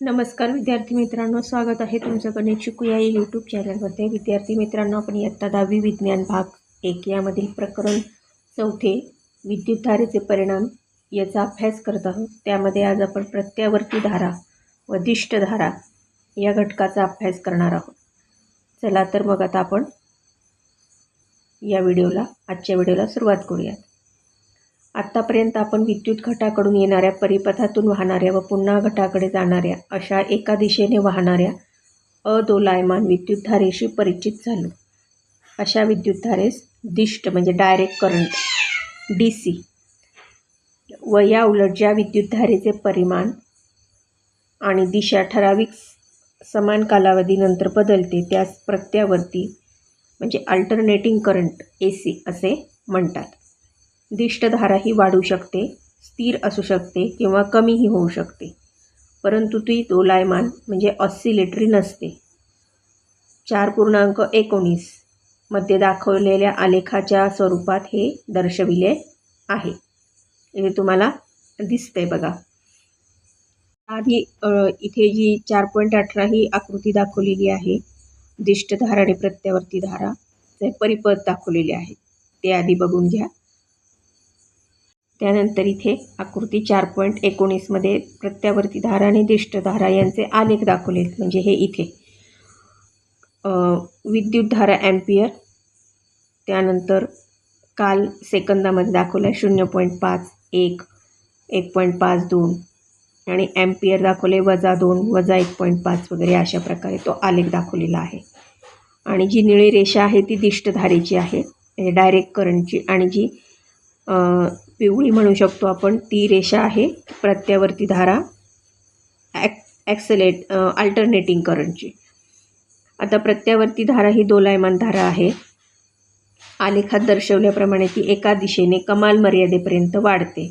नमस्कार विद्यार्थी मित्रांनो स्वागत आहे तुमचं गणित शिकूया या यूट्यूब चॅनलमध्ये विद्यार्थी मित्रांनो आपण इयत्ता दहावी विज्ञान भाग एक यामधील प्रकरण चौथे विद्युतधारेचे परिणाम याचा अभ्यास करत आहोत. त्यामध्ये आज आपण प्रत्यावर्ती धारा व दिष्टधारा या घटकाचा अभ्यास करणार आहोत. चला तर मग आता आपण या व्हिडिओला आजच्या व्हिडिओला सुरुवात करूयात. आत्तापर्यंत आपण विद्युत घटाकडून येणाऱ्या परिपथातून वाहणाऱ्या व पुन्हा घटाकडे जाणाऱ्या अशा एका दिशेने वाहणाऱ्या अदोलायमान विद्युतधारेशी परिचित झालो. अशा विद्युतधारेस दिष्ट म्हणजे डायरेक्ट करंट डी सी व या उलट ज्या विद्युतधारेचे परिमाण आणि दिशा ठराविक समान कालावधीनंतर बदलते त्यास प्रत्यावर्ती म्हणजे अल्टरनेटिंग करंट ए सी असे म्हणतात. दिष्टधाराही वाढू शकते स्थिर असू शकते किंवा कमीही होऊ शकते. परंतु ती दोलायमान म्हणजे ऑसिलेटरी नसते. चार पूर्णांक एकोणीसमध्ये दाखवलेल्या आलेखाच्या स्वरूपात हे दर्शविले आहे. हे तुम्हाला दिसते बघा. आधी इथे जी चार पॉईंट अठरा ही आकृती दाखवलेली आहे दिष्टधारा आणि प्रत्यावर्ती धारा ते परिपथ दाखवलेले आहे ते आधी बघून घ्या. त्यानंतर इथे आकृती चार पॉईंट एकोणीसमध्ये प्रत्यावर्ती धारा आणि दिष्टधारा यांचे आलेख दाखवलेत म्हणजे हे इथे. विद्युतधारा ॲम्पियर त्यानंतर काल सेकंदामध्ये दाखवलं आहे शून्य पॉईंट पाच एक एक पॉईंट पाच दोन आणि ॲम्पियर दाखवले वजा दोन वजा एक पॉईंट पाच वगैरे अशा प्रकारे तो आलेख दाखवलेला आहे. आणि जी निळी रेषा आहे ती दिष्टधारेची आहे. म्हणजे डायरेक्ट करंटची आणि जी पिवळी म्हणू शकतो आपण. ती रेषा आहे प्रत्यावर्ती धारा. ॲक ॲक्सलेट अल्टरनेटिंग करंटची आता प्रत्यावर्ती धारा ही दोलायमान धारा आहे. आलेखात दर्शवल्याप्रमाणे ती एका दिशेने कमाल मर्यादेपर्यंत वाढते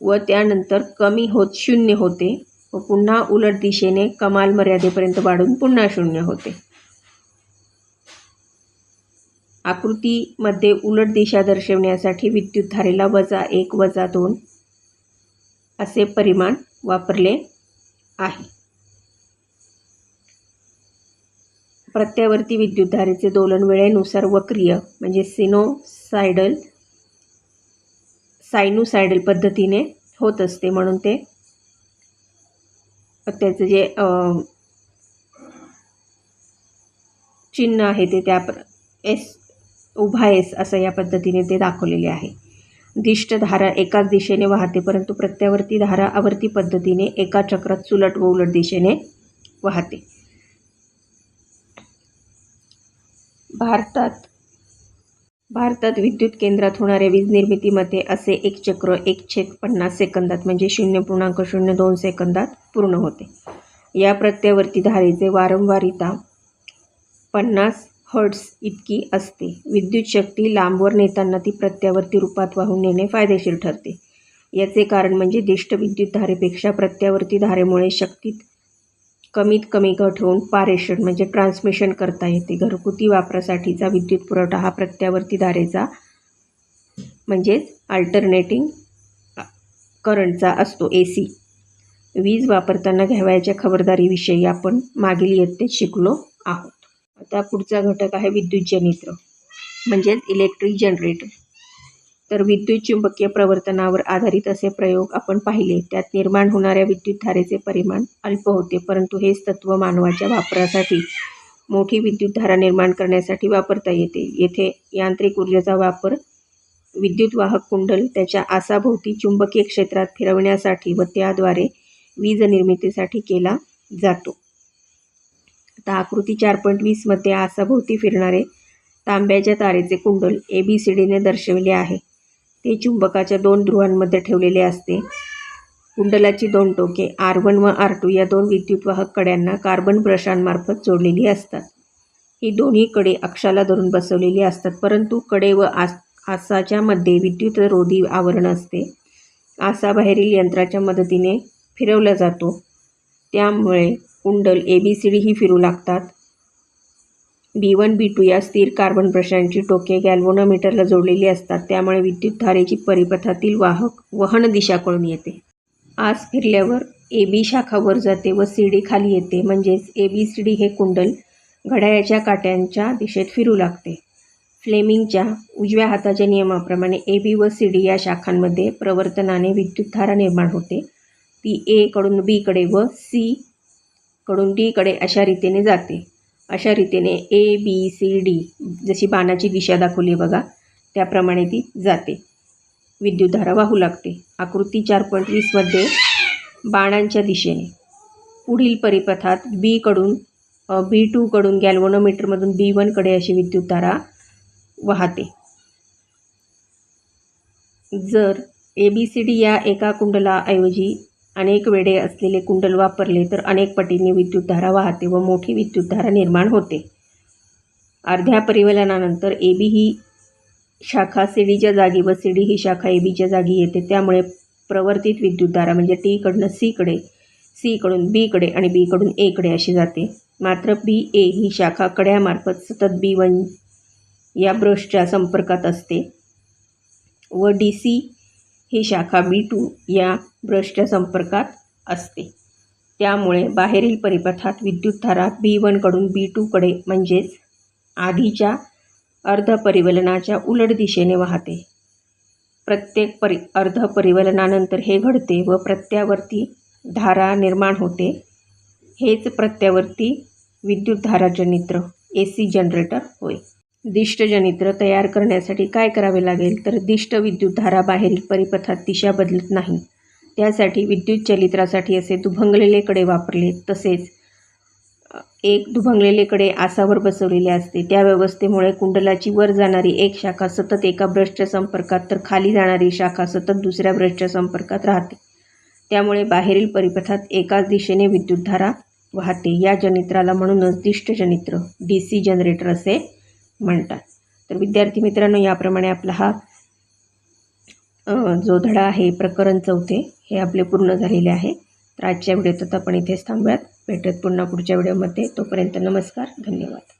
व त्यानंतर कमी होत शून्य होते व पुन्हा उलट दिशेने कमाल मर्यादेपर्यंत वाढून पुन्हा शून्य होते. आकृतीमध्ये उलट दिशा दर्शवण्यासाठी विद्युतधारेला वजा एक वजा दोन असे परिमाण वापरले आहे. प्रत्यावर्ती विद्युतधारेचे दोलन वेळेनुसार वक्रीय म्हणजे सिनोसायडल सायनुसायडल पद्धतीने होत असते म्हणून ते त्याचं जे चिन्ह आहे ते त्या एस उभा आहेस असं या पद्धतीने ते दाखवलेले आहे. दिष्ट धारा एकाच दिशेने वाहते परंतु प्रत्यावर्ती धारा आवर्ती पद्धतीने एका चक्रात सुलट व उलट दिशेने वाहते. भारतात भारतात विद्युत केंद्रात होणाऱ्या वीज निर्मितीमध्ये असे एक चक्र एक छेद पन्नास सेकंदात म्हणजे शून्य पूर्णांक शून्य दोन सेकंदात पूर्ण होते. या प्रत्यावर्ती धारेचे वारंवारिता पन्नास हर्ट्स इतकी असते. विद्युत शक्ती लांबवर नेताना ती प्रत्यावर्ती रूपात वाहून नेणे फायदेशीर ठरते. याचे कारण म्हणजे दिष्ट विद्युत धारेपेक्षा प्रत्यावर्ती धारेमुळे शक्तीत कमीत कमी घट होऊन पारेषण म्हणजे ट्रान्समिशन करता येते. घरगुती वापरासाठीचा विद्युत पुरवठा हा प्रत्यावर्ती धारेचा म्हणजेच अल्टरनेटिंग करंटचा असतो ए सी वीज वापरताना घ्यावयाच्या खबरदारीविषयी आपण मागील इयत्तेत शिकलो आहोत. आता पुढचा घटक आहे विद्युत जनित्र म्हणजेच इलेक्ट्रिक जनरेटर तर विद्युत चुंबकीय प्रवर्तनावर आधारित असे प्रयोग आपण पाहिले. त्यात निर्माण होणाऱ्या विद्युतधारेचे परिमाण अल्प होते परंतु हेच तत्त्व मानवाच्या वापरासाठी मोठी विद्युतधारा निर्माण करण्यासाठी वापरता येते. येथे यांत्रिक ऊर्जेचा वापर विद्युत वाहक कुंडल त्याच्या आसाभोवती चुंबकीय क्षेत्रात फिरवण्यासाठी व त्याद्वारे वीज निर्मितीसाठी केला जातो. आता आकृती चार पॉईंट वीसमध्ये आसाभोवती फिरणारे तांब्याच्या तारेचे कुंडल ए बी सी डीने दर्शविले आहे. ते चुंबकाच्या दोन ध्रुवांमध्ये ठेवलेले असते. कुंडलाची दोन टोके आर वन व आर टू या दोन विद्युतवाहक कड्यांना कार्बन ब्रशांमार्फत जोडलेली असतात. ही दोन्ही कडे अक्षाला धरून बसवलेली असतात परंतु कडे व आस आसाच्या मध्ये विद्युत रोधी आवरण असते. आसाबाहेरील यंत्राच्या मदतीने फिरवला जातो. त्यामुळे कुंडल ए बी सी डी ही फिरू लागतात. बी वन बी टू या स्थिर कार्बन ब्रशांची टोके गॅल्वोनोमीटरला जोडलेली असतात. त्यामुळे विद्युतधारेची परिपथातील वाहक वहन दिशा कळून येते. आस फिरल्यावर ए बी शाखा वर जाते व सी डी खाली येते. म्हणजेच ए बी सी डी हे कुंडल घड्याळाच्या काट्यांच्या दिशेत फिरू लागते. फ्लेमिंगच्या उजव्या हाताच्या नियमाप्रमाणे ए बी व सी डी या शाखांमध्ये प्रवर्तनाने विद्युतधारा निर्माण होते. ती ए कडून बीकडे व सी कडून डीकडे अशा रीतीने जाते. अशा रीतीने ए बी सी डी जशी बाणाची दिशा दाखवली आहे बघा त्याप्रमाणे ती जाते. विद्युतधारा वाहू लागते. आकृती चार पॉईंट वीसमध्ये बाणांच्या दिशेने. पुढील परिपथात बीकडून बी टूकडून गॅल्वोनोमीटरमधून बी वनकडे अशी विद्युतधारा वाहते. जर ए बी सी डी या एका कुंडलाऐवजी अनेक वेडे असलेले कुंडल वापरले तर अनेक पटींनी विद्युतधारा वाहते व मोठी विद्युतधारा निर्माण होते. अर्ध्या परिवलनानंतर ए बी ही शाखा सी डीच्या जागी व सी डी ही शाखा ए बीच्या जागी येते. त्यामुळे प्रवर्तित विद्युतधारा म्हणजे टीकडनं सीकडे सीकडून बीकडे आणि बीकडून एकडे अशी जाते. मात्र बी ए ही शाखा कड्यामार्फत सतत बी वन या ब्रशच्या संपर्कात असते व डी सी ही शाखा बी टू या ब्रशच्या संपर्कात असते. त्यामुळे बाहेरील परिपथात विद्युतधारा बी वनकडून बी टूकडे म्हणजेच आधीच्या अर्धपरिवलनाच्या उलट दिशेने वाहते. प्रत्येक परि अर्धपरिवलनानंतर हे घडते व प्रत्यावर्ती धारा निर्माण होते. हेच प्रत्यावर्ती विद्युतधाराजनित्र ए सी जनरेटर होय. दिष्टजनित्र तयार करण्यासाठी काय करावे लागेल? तर दिष्ट विद्युतधारा बाहेरील परिपथात दिशा बदलत नाही. त्यासाठी विद्युत चलित्रासाठी असे दुभंगलेले कडे वापरले. तसेच एक दुभंगलेले कडे आसावर बसवलेले असते. त्या व्यवस्थेमुळे कुंडलाची वर जाणारी एक शाखा सतत एका ब्रशच्या संपर्कात तर खाली जाणारी शाखा सतत दुसऱ्या ब्रशच्या संपर्कात राहते. त्यामुळे बाहेरील परिपथात एकाच दिशेने विद्युतधारा वाहते. या जनित्राला म्हणूनच दिष्ट जनित्र डी सी जनरेटर असे म्हणतात. तर विद्यार्थी मित्रांनो याप्रमाणे आपला हा जो धडा आहे प्रकरण चौथे हे आपले पूर्ण झालेले आहे. तर आजच्या व्हिडिओत आपण इथेच थांबूयात. भेटत पुन्हा पुढच्या व्हिडिओमध्ये. तोपर्यंत नमस्कार धन्यवाद.